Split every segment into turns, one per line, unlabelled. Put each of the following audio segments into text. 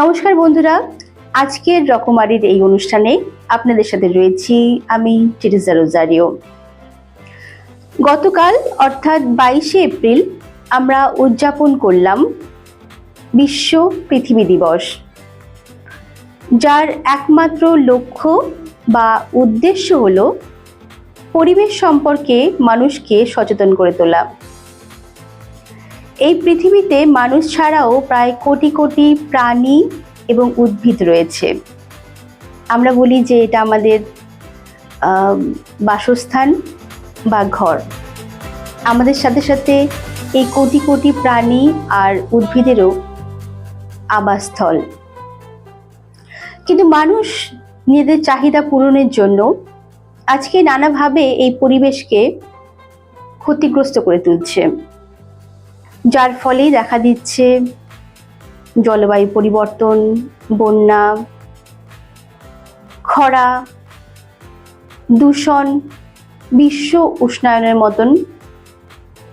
নমস্কার বন্ধুরা, আজকের রকমারির এই অনুষ্ঠানে আপনাদের সাথে রয়েছি আমি টেরিজা রোজারিও। গতকাল, অর্থাৎ বাইশে এপ্রিল, আমরা উদযাপন করলাম বিশ্ব পৃথিবী দিবস। যার একমাত্র লক্ষ্য বা উদ্দেশ্য হলো পরিবেশ সম্পর্কে মানুষকে সচেতন করে তোলা। এই পৃথিবীতে মানুষ ছাড়াও প্রায় কোটি কোটি প্রাণী এবং উদ্ভিদ রয়েছে। আমরা বলি যে এটা আমাদের বাসস্থান বা ঘর। আমাদের সাথে সাথে এই কোটি কোটি প্রাণী আর উদ্ভিদেরও আবাসস্থল। কিন্তু মানুষ নিজেদের চাহিদা পূরণের জন্য আজকে নানাভাবে এই পরিবেশকে ক্ষতিগ্রস্ত করে তুলছে। যার ফলেই দেখা দিচ্ছে জলবায়ু পরিবর্তন, বন্যা, খরা, দূষণ, বিশ্ব উষ্ণায়নের মতন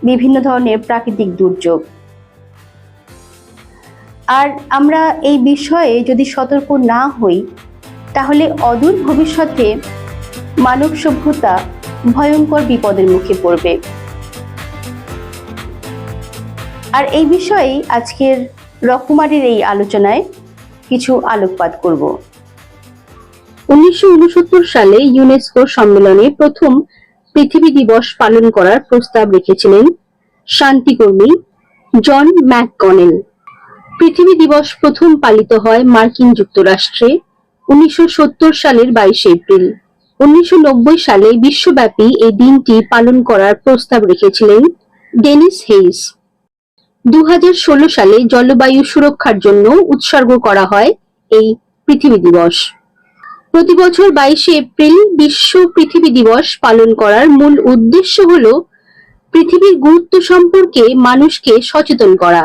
বিভিন্ন ধরনের প্রাকৃতিক দুর্যোগ। আর আমরা এই বিষয়ে যদি সতর্ক না হই, তাহলে অদূর ভবিষ্যতে মানব সভ্যতা ভয়ঙ্কর বিপদের মুখে পড়বে। আর এই বিষয়েই আজকের রকমারির এই আলোচনায় কিছু আলোকপাত করব। উনিশশো সালে ইউনেস্কো সম্মেলনে প্রথম পৃথিবী দিবস পালন করার প্রস্তাব রেখেছিলেন শান্তিকর্মী জন ম্যাককনেল। পৃথিবী দিবস প্রথম পালিত হয় মার্কিন যুক্তরাষ্ট্রে উনিশশো সত্তর সালের বাইশে এপ্রিল। উনিশশো নব্বই সালে বিশ্বব্যাপী এই দিনটি পালন করার প্রস্তাব রেখেছিলেন ডেনিস হেইস। দু হাজার ষোলো সালে জলবায়ু সুরক্ষার জন্য উৎসর্গ করা হয় এই পৃথিবী দিবস। প্রতি বছর বাইশে এপ্রিল বিশ্ব পৃথিবী দিবস পালন করার মূল উদ্দেশ্য হল পৃথিবীর গুরুত্ব সম্পর্কে মানুষকে সচেতন করা,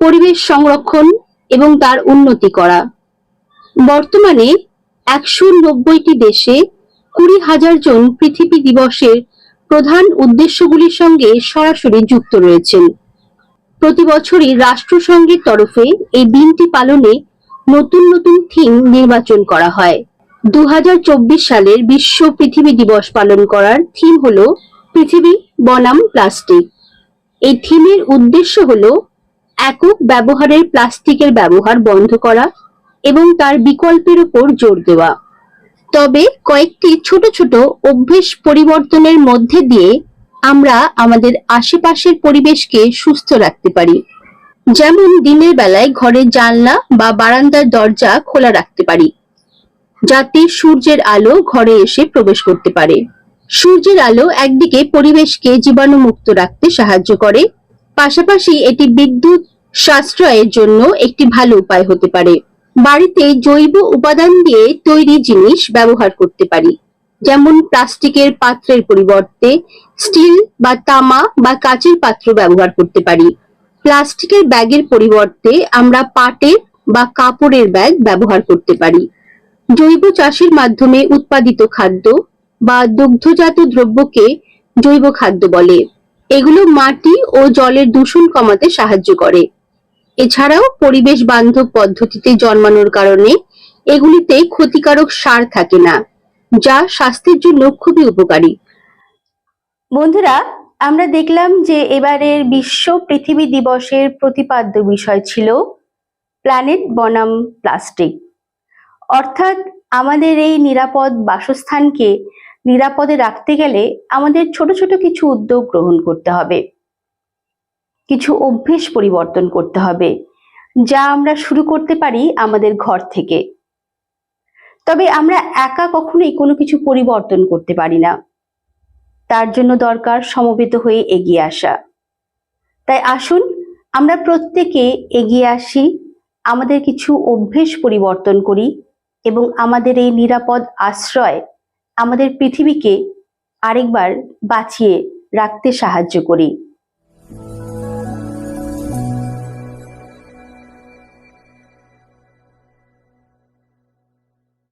পরিবেশ সংরক্ষণ এবং তার উন্নতি করা। বর্তমানে একশো নব্বইটি দেশে কুড়ি হাজার জন পৃথিবী দিবসের প্রধান উদ্দেশ্যগুলির সঙ্গে সরাসরি যুক্ত রয়েছেন। প্রতি বছরই রাষ্ট্রসংঘের তরফে এই দিনটি পালনে নতুন নতুন থিম নির্বাচন করা হয়। দু সালের বিশ্ব পৃথিবী দিবস পালন করার থিম হলো পৃথিবী বনাম প্লাস্টিক। এই থিমের উদ্দেশ্য হল একক ব্যবহারের প্লাস্টিকের ব্যবহার বন্ধ করা এবং তার বিকল্পের উপর জোর দেওয়া। তবে কয়েকটি ছোট ছোট অভ্যেস পরিবর্তনের মধ্যে দিয়ে আমরা আমাদের আশেপাশের পরিবেশকে সুস্থ রাখতে পারি। যেমন দিনের বেলায় ঘরের জানলা বা বারান্দার দরজা খোলা রাখতে পারি, যাতে সূর্যের আলো ঘরে এসে প্রবেশ করতে পারে। সূর্যের আলো একদিকে পরিবেশকে জীবাণুমুক্ত রাখতে সাহায্য করে, পাশাপাশি এটি বিদ্যুৎ সাশ্রয়ের জন্য একটি ভালো উপায় হতে পারে। বাড়িতে জৈব উপাদান দিয়ে তৈরি জিনিস ব্যবহার করতে পারি। যেমন প্লাস্টিকের পাত্রের পরিবর্তে স্টিল বা তামা বা কাচের পাত্র ব্যবহার করতে পারি। প্লাস্টিকের ব্যাগের পরিবর্তে আমরা পাটের বা কাপড়ের ব্যাগ ব্যবহার করতে পারি। জৈব চাষের মাধ্যমে উৎপাদিত খাদ্য বা দুগ্ধজাত দ্রব্যকে জৈব খাদ্য বলে। এগুলো মাটি ও জলের দূষণ কমাতে সাহায্য করে। এছাড়াও পরিবেশ বান্ধব পদ্ধতিতে জন্মানোর কারণে এগুলিতে ক্ষতিকারক সার থাকে না। যা স্বাস্থ্যের জন্য খুবই উপকারী। বন্ধুরা, আমরা দেখলাম যে এবারের বিশ্ব পৃথিবী দিবসের প্রতিপাদ্য বিষয় ছিল প্ল্যানেট বনাম প্লাস্টিক অর্থাৎ আমাদের এই নিরাপদ বাসস্থানকে নিরাপদে রাখতে গেলে আমাদের ছোট ছোট কিছু উদ্যোগ গ্রহণ করতে হবে। কিছু অভ্যেস পরিবর্তন করতে হবে, যা আমরা শুরু করতে পারি আমাদের ঘর থেকে। তবে আমরা একা কখনোই কোনো কিছু পরিবর্তন করতে পারি না। তার জন্য দরকার সমবেত হয়ে এগিয়ে আসা। তাই আসুন, আমরা প্রত্যেকে এগিয়ে আসি, আমাদের কিছু অভ্যেস পরিবর্তন করি এবং আমাদের এই নিরাপদ আশ্রয় আমাদের পৃথিবীকে আরেকবার বাঁচিয়ে রাখতে সাহায্য করি।